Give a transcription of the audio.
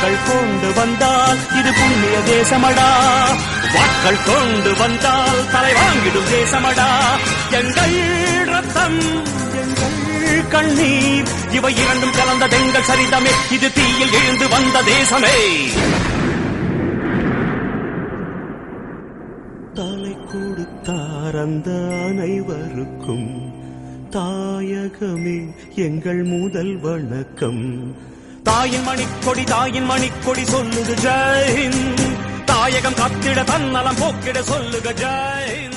வாக்கள் கொண்டு வந்தால் இது புண்ணிய தேசமடா. வாக்கள் கொண்டு வந்தால் தலை வாங்கிடும் தேசமடா. எங்கள் ரத்தம் எங்கள் கண்ணீர் இவை இரண்டும் கலந்த தெங்கள் சரிதமே. இது தீயில் எழுந்து வந்த தேசமே. தலை கொடுத்தார் அந்த அனைவருக்கும். தாயகமே எங்கள் முதல் வணக்கம். தாயின் மணிக்கொடி தாயின் மணிக்கொடி சொல்லுது ஜெயின் தாயகம் கத்திட தன்னலம் போக்கிட சொல்லுக ஜெயின்